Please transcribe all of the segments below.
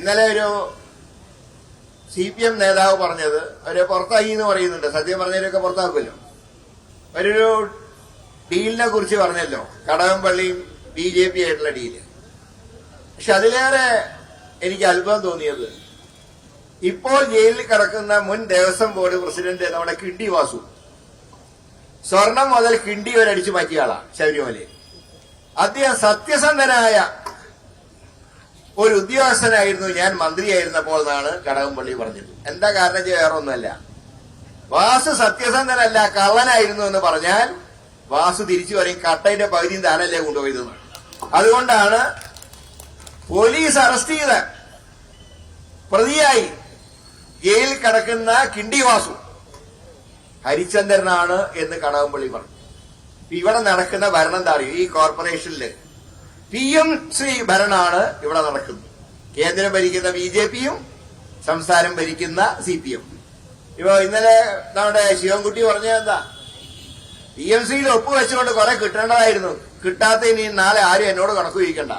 ഇന്നലെ ഒരു C P M നേതാവ് പറഞ്ഞത് അവരെ പുറത്താക്കി എന്ന് പറയുന്നുണ്ട്. സത്യം പറഞ്ഞവരൊക്കെ പുറത്താക്കുമല്ലോ. അവരൊരു ഡീലിനെ കുറിച്ച് പറഞ്ഞല്ലോ. കടകംപള്ളിയും ബി ജെ പി ആയിട്ടുള്ള ഡീൽ. പക്ഷെ അതിലേറെ എനിക്ക് അത്ഭുതം തോന്നിയത് ഇപ്പോൾ ജയിലിൽ കിടക്കുന്ന മുൻ ദേവസ്വം ബോർഡ് പ്രസിഡന്റ് നമ്മുടെ കിണ്ടി വാസു. സ്വർണം മുതൽ കിണ്ടി വരെ അടിച്ചു മാറ്റിയ ആളാണ് ശബരിമലയിൽ. അദ്ദേഹം സത്യസന്ധനായ ഒരു ഉദ്യോഗസ്ഥനായിരുന്നു ഞാൻ മന്ത്രിയായിരുന്നപ്പോൾ എന്നാണ് കടകംപള്ളി പറഞ്ഞത്. എന്താ കാരണം വേറെ ഒന്നല്ല വാസു സത്യസന്ധനല്ല കള്ളനായിരുന്നു എന്ന് പറഞ്ഞാൽ വാസു തിരിച്ചു പറയും കട്ടയുടെ പകുതിയും താനല്ലേ കൊണ്ടുപോയത് അതുകൊണ്ടാണ് പോലീസ് അറസ്റ്റ് ചെയ്ത പ്രതിയായി ജയിലിൽ കിടക്കുന്ന കിണ്ടി വാസു ഹരിചന്ദ്രനാണ് എന്ന് കടകംപള്ളി പറഞ്ഞു. ഇവിടെ നടക്കുന്ന ഭരണം അറിയോ? ഈ കോർപ്പറേഷനിൽ പി എം ശ്രീ ഭരണാണ് ഇവിടെ നടക്കുന്നത്. കേന്ദ്രം ഭരിക്കുന്ന ബി ജെ പിയും സംസ്ഥാനം ഭരിക്കുന്ന സി പി എം. ഇപ്പൊ ഇന്നലെ നമ്മുടെ ശിവൻകുട്ടി പറഞ്ഞത് എന്താ? പി എം സിയിൽ ഒപ്പുവെച്ചുകൊണ്ട് കുറെ കിട്ടേണ്ടതായിരുന്നു. കിട്ടാത്ത ഇനി നാളെ ആരും എന്നോട് കണക്ക് ചോദിക്കണ്ട.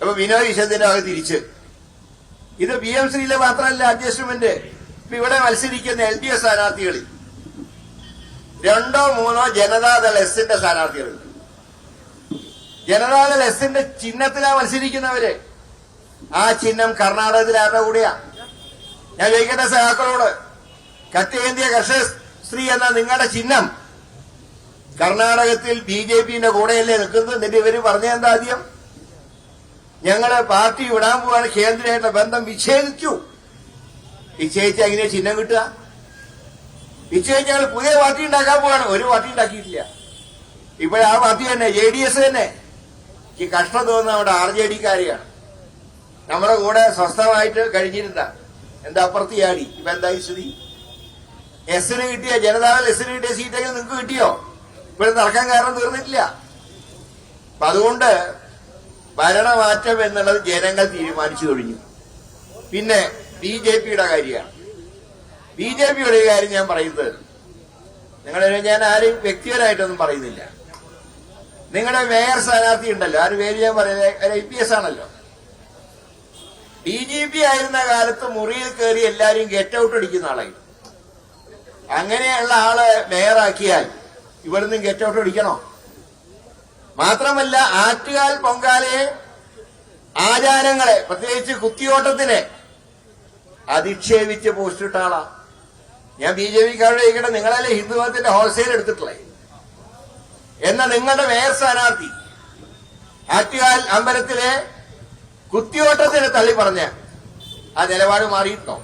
അപ്പൊ വിനോദ് വിശത്തിന്റെ അത് തിരിച്ച്. ഇത് പി എം സിയിലെ മാത്രമല്ല അഡ്ജസ്റ്റ്മെന്റ്. ഇപ്പൊ ഇവിടെ മത്സരിക്കുന്ന എൽ ഡി എഫ് സ്ഥാനാർത്ഥികളിൽ രണ്ടോ മൂന്നോ ജനതാദൾ എസിന്റെ സ്ഥാനാർത്ഥികളുണ്ട് ജനതാദൾ എസിന്റെ ചിഹ്നത്തിലാ മത്സരിക്കുന്നവര്. ആ ചിഹ്നം കർണാടകത്തിൽ ആരുടെ കൂടിയാ? ഞാൻ ചോദിക്കട്ടെ സഹാക്കളോട് കത്തിയേന്ത്യ കർഷക സ്ത്രീ എന്ന നിങ്ങളുടെ ചിഹ്നം കർണാടകത്തിൽ ബി ജെ പിന്റെ കൂടെയല്ലേ നിൽക്കുന്നത്? എന്നിട്ട് ഇവർ പറഞ്ഞെന്താ ആദ്യം? ഞങ്ങളെ പാർട്ടി വിടാൻ പോവാണ് കേന്ദ്രമായിട്ടുള്ള ബന്ധം വിച്ഛേദിച്ചു. വിച്ഛേദിച്ച എങ്ങനെ ചിഹ്നം കിട്ടുക? വിച്ഛേദിച്ച് ഞങ്ങൾ പുതിയ പാർട്ടി ഉണ്ടാക്കാൻ പോവാണ്. ഒരു പാർട്ടി ഉണ്ടാക്കിയിട്ടില്ല. ഇപ്പോഴാ പാർട്ടി തന്നെ ജെ ഡി എസ് തന്നെ. ഈ കഷ്ടം തോന്നുന്ന അവിടെ ആർ ജെ ഡിക്കാരെയാണ് നമ്മുടെ കൂടെ സ്വസ്ഥമായിട്ട് കഴിഞ്ഞിരുന്ന എന്താ അപ്പുറത്തിയാടി ഇപ്പൊ എന്താ ഈ സ്ഥിതി? എസിന് കിട്ടിയ? ജനതാദൾ എസിന് കിട്ടിയ സീറ്റൊക്കെ നിങ്ങൾക്ക് കിട്ടിയോ? ഇവിടെ നടക്കാൻ കാരണം തീർന്നിട്ടില്ല. അപ്പൊ അതുകൊണ്ട് ഭരണമാറ്റം എന്നുള്ളത് ജനങ്ങൾ തീരുമാനിച്ചു കഴിഞ്ഞു. പിന്നെ ബി ജെ പിയുടെ കാര്യമാണ്. ബി ജെ പിയുടെ കാര്യം ഞാൻ പറയുന്നത്. നിങ്ങളെ ഞാൻ ആരും വ്യക്തിപരമായിട്ടൊന്നും പറയുന്നില്ല. നിങ്ങളുടെ മേയർ സ്ഥാനാർത്ഥി ഉണ്ടല്ലോ. ആര് പേര് ഞാൻ പറയുന്നത്? ഐ പി എസ് ആണല്ലോ. ഡി ജി പി ആയിരുന്ന കാലത്ത് മുറിയിൽ കയറി എല്ലാരും ഗെറ്റ് ഔട്ട് അടിക്കുന്ന ആളായിരുന്നു. അങ്ങനെയുള്ള ആളെ മേയറാക്കിയാൽ ഇവിടുന്ന് ഗെറ്റ് ഔട്ട് അടിക്കണോ? മാത്രമല്ല ആറ്റുകാൽ പൊങ്കാലയെ ആചാരങ്ങളെ പ്രത്യേകിച്ച് കുത്തിയോട്ടത്തിനെ അധിക്ഷേപിച്ച് പോസ്റ്റിട്ട ആളാ. ഞാൻ ബി ജെ പിക്കാരുടെ നിങ്ങളല്ലേ ഹിന്ദുമതത്തിന്റെ ഹോൾസെയിൽ എടുത്തിട്ടുള്ളേ എന്ന നിങ്ങളുടെ മേയർ സ്ഥാനാർത്ഥി. ആറ്റുകാൽ അമ്പലത്തിലെ കുത്തിയോട്ടത്തിന് തള്ളി പറഞ്ഞ ആ നിലപാട് മാറിയിട്ടോ?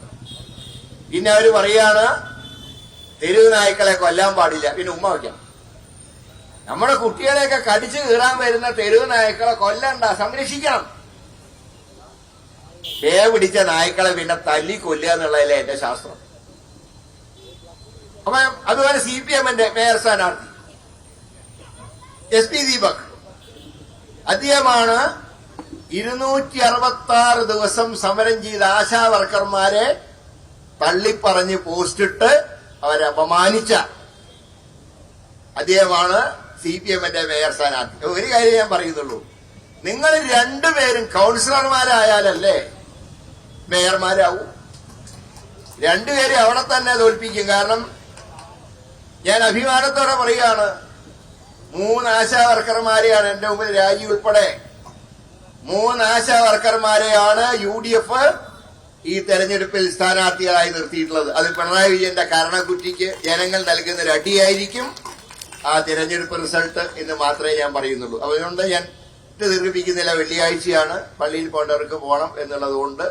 പിന്നെ അവർ പറയാണ് തെരുവ് നായ്ക്കളെ കൊല്ലാൻ പാടില്ല. പിന്നെ ഉമ്മ വയ്ക്കണം നമ്മുടെ കുട്ടികളെയൊക്കെ കടിച്ചു കീറാൻ വരുന്ന തെരുവ് നായ്ക്കളെ കൊല്ലണ്ട സംരക്ഷിക്കണം. പേ പിടിച്ച നായ്ക്കളെ പിന്നെ തല്ലി കൊല്ലുക എന്നുള്ളതല്ലേ എന്റെ ശാസ്ത്രം. അപ്പൊ അതുപോലെ സി പി എമ്മിന്റെ മേയർ സ്ഥാനാർത്ഥി. S P Deepak. അദ്ദേഹമാണ് ഇരുന്നൂറ്റി അറുപത്തി ആറ് ദിവസം സമരം ചെയ്ത ആശാ വർക്കർമാരെ തള്ളിപ്പറഞ്ഞ് പോസ്റ്റിട്ട് അവരെ അപമാനിച്ച അദ്ദേഹമാണ് സി പി എമ്മിന്റെ മേയർ സ്ഥാനാർത്ഥി. ഒരു കാര്യം ഞാൻ പറയുന്നുള്ളൂ. നിങ്ങൾ രണ്ടുപേരും കൗൺസിലർമാരായാലല്ലേ മേയർമാരാവൂ? രണ്ടുപേരും അവിടെ തന്നെ തോൽപ്പിക്കും. കാരണം ഞാൻ അഭിമാനത്തോടെ പറയുകയാണ് മൂന്ന് ആശാ വർക്കർമാരെയാണ് എന്റെ മുമ്പിൽ രാജി ഉൾപ്പെടെ. മൂന്ന് ആശാ വർക്കർമാരെയാണ് യു ഡി എഫ് ഈ തെരഞ്ഞെടുപ്പിൽ സ്ഥാനാർത്ഥികളായി നിർത്തിയിട്ടുള്ളത്. അത് പിണറായി വിജയന്റെ കാരണക്കുറ്റിക്ക് ജനങ്ങൾ നൽകുന്ന ഒരു അടിയായിരിക്കും ആ തിരഞ്ഞെടുപ്പ് റിസൾട്ട് എന്ന് മാത്രമേ ഞാൻ പറയുന്നുള്ളൂ. അതുകൊണ്ട് ഞാൻ ദീർഘിപ്പിക്കുന്നില്ല. വെള്ളിയാഴ്ചയാണ് പള്ളിയിൽ പോകേണ്ടവർക്ക് പോകണം എന്നുള്ളതുകൊണ്ട്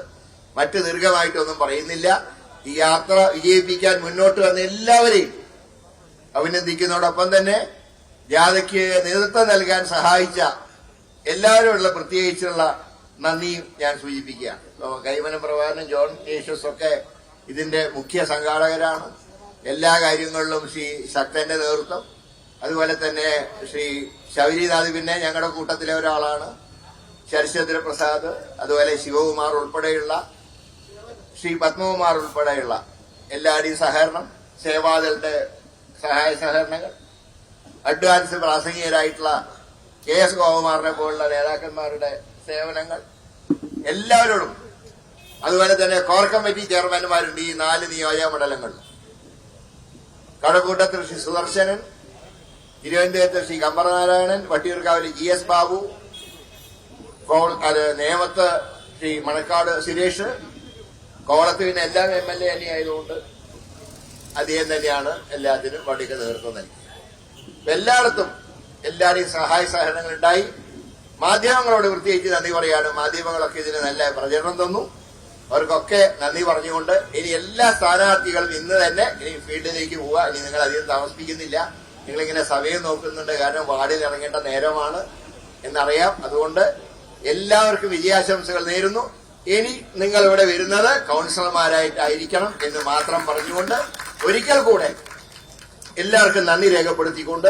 മറ്റ് ദീർഘമായിട്ടൊന്നും പറയുന്നില്ല. ഈ യാത്ര വിജയിപ്പിക്കാൻ മുന്നോട്ട് വന്ന എല്ലാവരെയും അഭിനന്ദിക്കുന്നതോടൊപ്പം തന്നെ ജാഥയ്ക്ക് നേതൃത്വം നൽകാൻ സഹായിച്ച എല്ലാവരോടുള്ള പ്രത്യേകിച്ചുള്ള നന്ദിയും ഞാൻ സൂചിപ്പിക്കുകയാണ്. ഇപ്പോ കൈമനം പ്രഭാകരനും ജോൺ യേശുസ് ഒക്കെ ഇതിന്റെ മുഖ്യ സംഘാടകരാണ്. എല്ലാ കാര്യങ്ങളിലും ശ്രീ ശക്തന്റെ നേതൃത്വം. അതുപോലെ തന്നെ ശ്രീ ശബരിനാഥ് പിന്നെ ഞങ്ങളുടെ കൂട്ടത്തിലെ ഒരാളാണ്. ശരശ്ചന്ദ്ര പ്രസാദ് അതുപോലെ ശിവകുമാർ ഉൾപ്പെടെയുള്ള ശ്രീ പത്മകുമാർ ഉൾപ്പെടെയുള്ള എല്ലാവരുടെയും സഹകരണം സേവാദളുടെ സഹായ സഹകരണങ്ങൾ അഡ്വാൻസ് പ്രാസംഗികരായിട്ടുള്ള കെ എസ് ഗോപകുമാറിനെ പോലുള്ള നേതാക്കന്മാരുടെ സേവനങ്ങൾ എല്ലാവരോടും അതുപോലെ തന്നെ കോർ കമ്മിറ്റി ചെയർമാൻമാരുണ്ട് ഈ നാല് നിയോജക മണ്ഡലങ്ങളിൽ. കടക്കൂട്ടത്തിൽ ശ്രീ സുദർശനൻ തിരുവനന്തപുരത്ത് ശ്രീ കമ്പറനാരായണൻ വട്ടിയൂർക്കാവിൽ ജി എസ് ബാബു നേമത്ത് ശ്രീ മണക്കാട് സുരേഷ് കോളത്ത് പിന്നെ എല്ലാം എം എൽ എ അദ്ദേഹം തന്നെയാണ് എല്ലാത്തിനും വടിക്ക് നേതൃത്വം നൽകി എല്ലായിടത്തും എല്ലാവരുടെയും സഹായ സഹകരണങ്ങൾ ഉണ്ടായി മാധ്യമങ്ങളോട് പ്രത്യേകിച്ച് നന്ദി പറയാണ്. മാധ്യമങ്ങളൊക്കെ ഇതിന് നല്ല പ്രചരണം തന്നു. അവർക്കൊക്കെ നന്ദി പറഞ്ഞുകൊണ്ട് ഇനി എല്ലാ സ്ഥാനാർത്ഥികളും ഇന്ന് തന്നെ ഇനി ഫീൽഡിലേക്ക് പോവുക. ഇനി നിങ്ങൾ അധികം താമസിപ്പിക്കുന്നില്ല. നിങ്ങളിങ്ങനെ സമയം നോക്കുന്നുണ്ട്. കാരണം വാർഡിൽ ഇറങ്ങേണ്ട നേരമാണ് എന്നറിയാം. അതുകൊണ്ട് എല്ലാവർക്കും വിജയാശംസകൾ നേരുന്നു. ഇനി നിങ്ങൾ ഇവിടെ വരുന്നത് കൗൺസിലർമാരായിട്ടായിരിക്കണം എന്ന് മാത്രം പറഞ്ഞുകൊണ്ട് ഒരിക്കൽ കൂടെ എല്ലാവർക്കും നന്ദി രേഖപ്പെടുത്തിക്കൊണ്ട്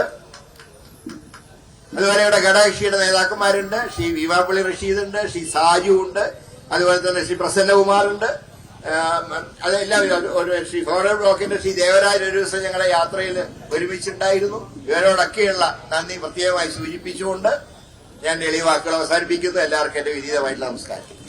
അതുപോലെ ഇവിടെ ഘടകകക്ഷിയുടെ നേതാക്കന്മാരുണ്ട്. ശ്രീ റഷീദ് ഉണ്ട് ശ്രീ സാജു ഉണ്ട് അതുപോലെ തന്നെ ശ്രീ പ്രസന്നകുമാറുണ്ട്. അതെല്ലാവരും അതെല്ലാം ഒരു- ഒരു ശ്രീ ഫോറൽ ബ്ലോക്കിന്റെ ശ്രീ ദേവരാജ് ഒരു ദിവസം ഞങ്ങളുടെ യാത്രയിൽ ഒരുമിച്ചുണ്ടായിരുന്നു. ഇവരോടൊക്കെയുള്ള നന്ദി പ്രത്യേകമായി സൂചിപ്പിച്ചുകൊണ്ട് ഞാൻ എളിവാക്കുകൾ അവസാനിപ്പിക്കുന്നു. എല്ലാവർക്കും എന്റെ വിനീതമായിട്ടുള്ള നമസ്കാരം.